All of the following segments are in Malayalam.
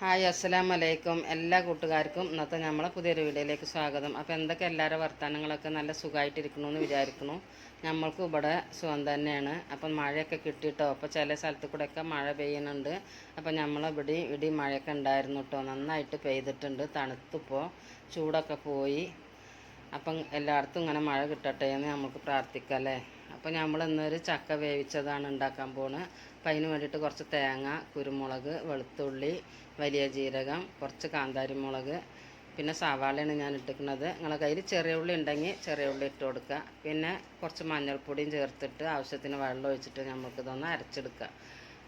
ഹായ് അസ്സലാം വലൈക്കും എല്ലാ കൂട്ടുകാർക്കും ഇന്നത്തെ നമ്മളെ പുതിയൊരു വീഡിയോയിലേക്ക് സ്വാഗതം. അപ്പോൾ എന്തൊക്കെ എല്ലാവരുടെ വർത്തമാനങ്ങളൊക്കെ നല്ല സുഖമായിട്ടിരിക്കണമെന്ന് വിചാരിക്കുന്നു നമ്മൾക്ക് ഇവിടെ സുഖം തന്നെയാണ്. അപ്പം മഴയൊക്കെ കിട്ടിയിട്ടോ അപ്പോൾ ചില സ്ഥലത്ത് കൂടെയൊക്കെ മഴ പെയ്യുന്നുണ്ട് അപ്പോൾ നമ്മളിവിടെ ഇടി മഴയൊക്കെ ഉണ്ടായിരുന്നു കേട്ടോ നന്നായിട്ട് പെയ്തിട്ടുണ്ട്. തണുത്തിപ്പോൾ ചൂടൊക്കെ പോയി. അപ്പം എല്ലായിടത്തും ഇങ്ങനെ മഴ കിട്ടട്ടെ എന്ന് നമുക്ക് പ്രാർത്ഥിക്കാം അല്ലേ? അപ്പോൾ നമ്മൾ ഇന്നൊരു ചക്ക വേവിച്ചതാണ് ഉണ്ടാക്കാൻ പോണ്. അപ്പം അതിന് വേണ്ടിയിട്ട് കുറച്ച് തേങ്ങ കുരുമുളക് വെളുത്തുള്ളി വലിയ ജീരകം കുറച്ച് കാന്താരിമുളക് പിന്നെ സവാളയാണ് ഞാൻ ഇട്ടിരിക്കുന്നത്. നിങ്ങളെ കയ്യിൽ ചെറിയ ഉള്ളി ഉണ്ടെങ്കിൽ ചെറിയ ഉള്ളി ഇട്ട് കൊടുക്കുക. പിന്നെ കുറച്ച് മഞ്ഞൾപ്പൊടിയും ചേർത്തിട്ട് ആവശ്യത്തിന് വെള്ളം ഒഴിച്ചിട്ട് നമുക്ക് ഇതൊന്ന് അരച്ചെടുക്കുക.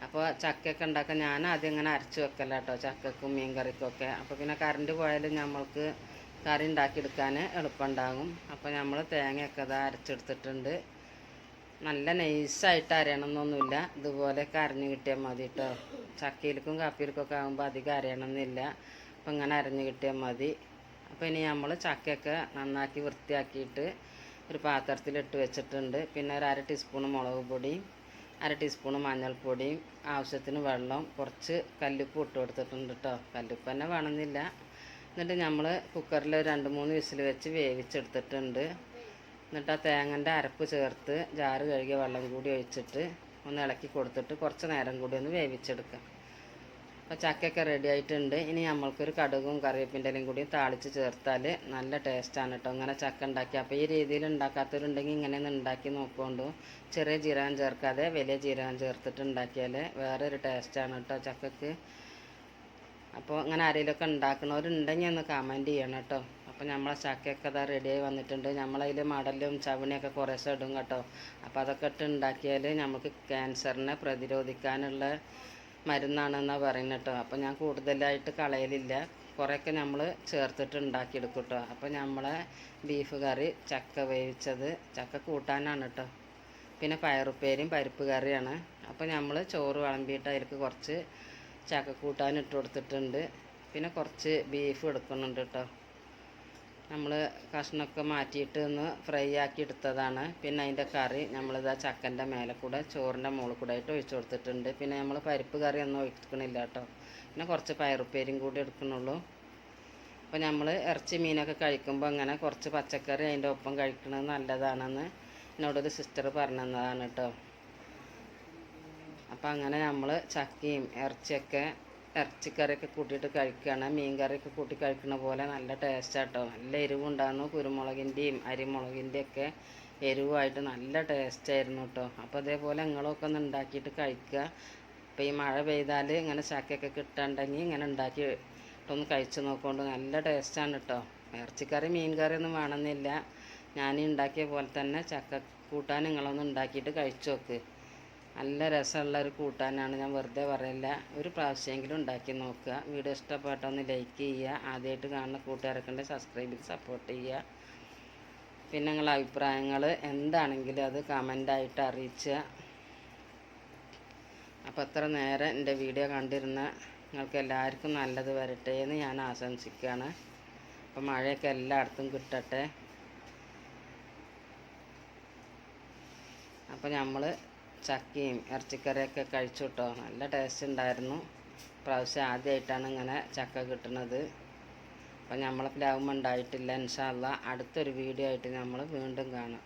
അപ്പോൾ ചക്കയൊക്കെ ഉണ്ടാക്കാൻ ഞാൻ ആദ്യം ഇങ്ങനെ അരച്ച് വെക്കല കേട്ടോ ചക്കക്കും മീൻ അപ്പോൾ പിന്നെ കറണ്ട് പോയാലും നമ്മൾക്ക് കറി ഉണ്ടാക്കിയെടുക്കാൻ എളുപ്പമുണ്ടാകും. അപ്പോൾ നമ്മൾ തേങ്ങയൊക്കെ ഇതാ അരച്ചെടുത്തിട്ടുണ്ട്. നല്ല നൈസായിട്ട് അരയണമെന്നൊന്നുമില്ല ഇതുപോലെയൊക്കെ അരഞ്ഞ് കിട്ടിയാൽ മതി കേട്ടോ ചക്കയിലേക്കും കാപ്പിയിലേക്കൊക്കെ ആകുമ്പോൾ അധികം അരയണമെന്നില്ല അപ്പം ഇങ്ങനെ അരഞ്ഞ് കിട്ടിയാൽ മതി. അപ്പോൾ ഇനി നമ്മൾ ചക്കയൊക്കെ നന്നാക്കി വൃത്തിയാക്കിയിട്ട് ഒരു പാത്രത്തിലിട്ട് വെച്ചിട്ടുണ്ട്. പിന്നെ ഒരു അര ടീസ്പൂൺ മുളക് പൊടിയും അര ടീസ്പൂൺ മഞ്ഞൾപ്പൊടിയും ആവശ്യത്തിന് വെള്ളം കുറച്ച് കല്ലുപ്പ് ഇട്ട് കൊടുത്തിട്ടുണ്ട് കേട്ടോ കല്ലുപ്പ് തന്നെ വേണമെന്നില്ല. എന്നിട്ട് നമ്മൾ കുക്കറിൽ രണ്ട് മൂന്ന് വിസിൽ വെച്ച് വേവിച്ചെടുത്തിട്ടുണ്ട്. എന്നിട്ട് ആ തേങ്ങന്റെ അരപ്പ് ചേർത്ത് ജാറ് കഴുകിയ വെള്ളം കൂടി ഒഴിച്ചിട്ട് ഒന്ന് ഇളക്കി കൊടുത്തിട്ട് കുറച്ച് നേരം കൂടി ഒന്ന് വേവിച്ചെടുക്കാം. അപ്പോൾ ചക്കയൊക്കെ റെഡി ആയിട്ടുണ്ട്. ഇനി നമ്മൾക്കൊരു കടുകും കറിവേപ്പിന്റെലും കൂടി താളിച്ച് ചേർത്താൽ നല്ല ടേസ്റ്റാണ് കേട്ടോ. ഇങ്ങനെ ചക്ക ഉണ്ടാക്കി. അപ്പോൾ ഈ രീതിയിൽ ഉണ്ടാക്കാത്തവരുണ്ടെങ്കിൽ ഇങ്ങനെ ഒന്ന് ഉണ്ടാക്കി നോക്കുകൊണ്ടു. ചെറിയ ജീരകം ചേർക്കാതെ വലിയ ജീരകം ചേർത്തിട്ട് ഉണ്ടാക്കിയാൽ വേറൊരു ടേസ്റ്റാണ് കേട്ടോ ചക്കക്ക്. അപ്പോൾ അങ്ങനെ ആരെങ്കിലുമൊക്കെ ഉണ്ടാക്കണവരുണ്ടെങ്കിൽ ഒന്ന് കമന്റ് ചെയ്യണം കേട്ടോ. അപ്പോൾ നമ്മളെ ചക്കയൊക്കെ അതാ റെഡിയായി വന്നിട്ടുണ്ട്. നമ്മളതിൽ മടലും ചവിണിയൊക്കെ കുറേശ്ശെ ഇടും കേട്ടോ. അപ്പോൾ അതൊക്കെ ഇട്ട് ഉണ്ടാക്കിയാൽ നമുക്ക് ക്യാൻസറിനെ പ്രതിരോധിക്കാനുള്ള മരുന്നാണെന്നാണ് പറയുന്നത് കേട്ടോ. അപ്പോൾ ഞാൻ കൂടുതലായിട്ട് കളയലില്ല. കുറേയൊക്കെ നമ്മൾ ചേർത്തിട്ട് ഉണ്ടാക്കിയെടുക്കും കേട്ടോ. അപ്പോൾ നമ്മളെ ബീഫ് കറി ചക്ക വേവിച്ചത് ചക്ക കൂട്ടാനാണ് കേട്ടോ. പിന്നെ പയറുപ്പേരിയും പരിപ്പ് കറിയാണ്. അപ്പോൾ നമ്മൾ ചോറ് വിളമ്പിയിട്ട് അതിലേക്ക് കുറച്ച് ചക്കക്കൂട്ടാൻ ഇട്ട് കൊടുത്തിട്ടുണ്ട്. പിന്നെ കുറച്ച് ബീഫ് എടുക്കുന്നുണ്ട് കേട്ടോ. നമ്മൾ കഷ്ണമൊക്കെ മാറ്റിയിട്ട് ഒന്ന് ഫ്രൈ ആക്കി എടുത്തതാണ്. പിന്നെ അതിന്റെ കറി നമ്മളിതാ ചക്കന്റെ മേലെ കൂടെ ചോറിന്റെ മുകളിൽ കൂടെ ആയിട്ട് ഒഴിച്ചു കൊടുത്തിട്ടുണ്ട്. പിന്നെ നമ്മൾ പരിപ്പ് കറി ഒന്നും ഒഴിക്കണില്ല കേട്ടോ. പിന്നെ കുറച്ച് പയറുപ്പേരും കൂടി എടുക്കണുള്ളൂ അപ്പോൾ നമ്മൾ ഇറച്ചി മീനൊക്കെ കഴിക്കുമ്പോൾ അങ്ങനെ കുറച്ച് പച്ചക്കറി അതിന്റെ ഒപ്പം കഴിക്കുന്നത് നല്ലതാണെന്ന് എന്നോടൊരു സിസ്റ്റർ പറഞ്ഞു തന്നതാണ് കേട്ടോ. അപ്പോൾ അങ്ങനെ നമ്മൾ ചക്കയും ഇറച്ചിയൊക്കെ ഇറച്ചിക്കറിയൊക്കെ കൂട്ടിയിട്ട് കഴിക്കുകയാണ്. മീൻ കറിയൊക്കെ കൂട്ടി കഴിക്കുന്ന പോലെ നല്ല ടേസ്റ്റാണ് കേട്ടോ നല്ല എരിവുണ്ടായിരുന്നു. കുരുമുളകിന്റെയും അരിമുളകിന്റെയും ഒക്കെ എരിവായിട്ട് നല്ല ടേസ്റ്റായിരുന്നു കേട്ടോ അപ്പോൾ അതേപോലെ നിങ്ങളൊക്കെ ഒന്ന് ഉണ്ടാക്കിയിട്ട് കഴിക്കുക. അപ്പോൾ ഈ മഴ പെയ്താൽ ഇങ്ങനെ ചക്കയൊക്കെ കിട്ടാണ്ടെങ്കിൽ ഇങ്ങനെ ഉണ്ടാക്കി ഒന്ന് കഴിച്ച് നോക്കുകൊണ്ട് നല്ല ടേസ്റ്റാണ് കേട്ടോ ഇറച്ചിക്കറി മീൻ കറി ഒന്നും വേണമെന്നില്ല. ഞാൻ ഉണ്ടാക്കിയ പോലെ തന്നെ ചക്ക കൂട്ടാൻ നിങ്ങളൊന്ന് ഉണ്ടാക്കിയിട്ട് കഴിച്ചു നോക്ക്. നല്ല രസമുള്ള ഒരു കൂട്ടാനാണ് ഞാൻ വെറുതെ പറയില്ല. ഒരു പ്രാവശ്യമെങ്കിലും ഉണ്ടാക്കി നോക്കുക. വീഡിയോ ഇഷ്ടപ്പെട്ടൊന്ന് ലൈക്ക് ചെയ്യുക. ആദ്യമായിട്ട് കാണുന്ന കൂട്ടുകാരൊക്കെ സബ്സ്ക്രൈബ് ചെയ്ത് സപ്പോർട്ട് ചെയ്യുക. പിന്നെ നിങ്ങളുടെ അഭിപ്രായങ്ങൾ എന്താണെങ്കിലും അത് കമന്റായിട്ട് അറിയിക്കുക അപ്പോൾ അത്ര നേരം എന്റെ വീഡിയോ കണ്ടിരുന്ന നിങ്ങൾക്ക് എല്ലാവർക്കും നല്ലത് വരട്ടെ എന്ന് ഞാൻ ആശംസിക്കുകയാണ്. അപ്പോൾ മഴയൊക്കെ എല്ലായിടത്തും കിട്ടട്ടെ. അപ്പോൾ നമ്മൾ ചക്കയും ഇറച്ചിക്കറിയൊക്കെ കഴിച്ചു കേട്ടോ നല്ല ടേസ്റ്റ് ഉണ്ടായിരുന്നു. പ്രാവശ്യം ആദ്യമായിട്ടാണ് ഇങ്ങനെ ചക്ക കിട്ടുന്നത് അപ്പം നമ്മളെ പ്ലാവുമ്പോൾ ഉണ്ടായിട്ടില്ല ഇൻഷാല്ല അടുത്തൊരു വീഡിയോ ആയിട്ട് നമ്മൾ വീണ്ടും കാണാം.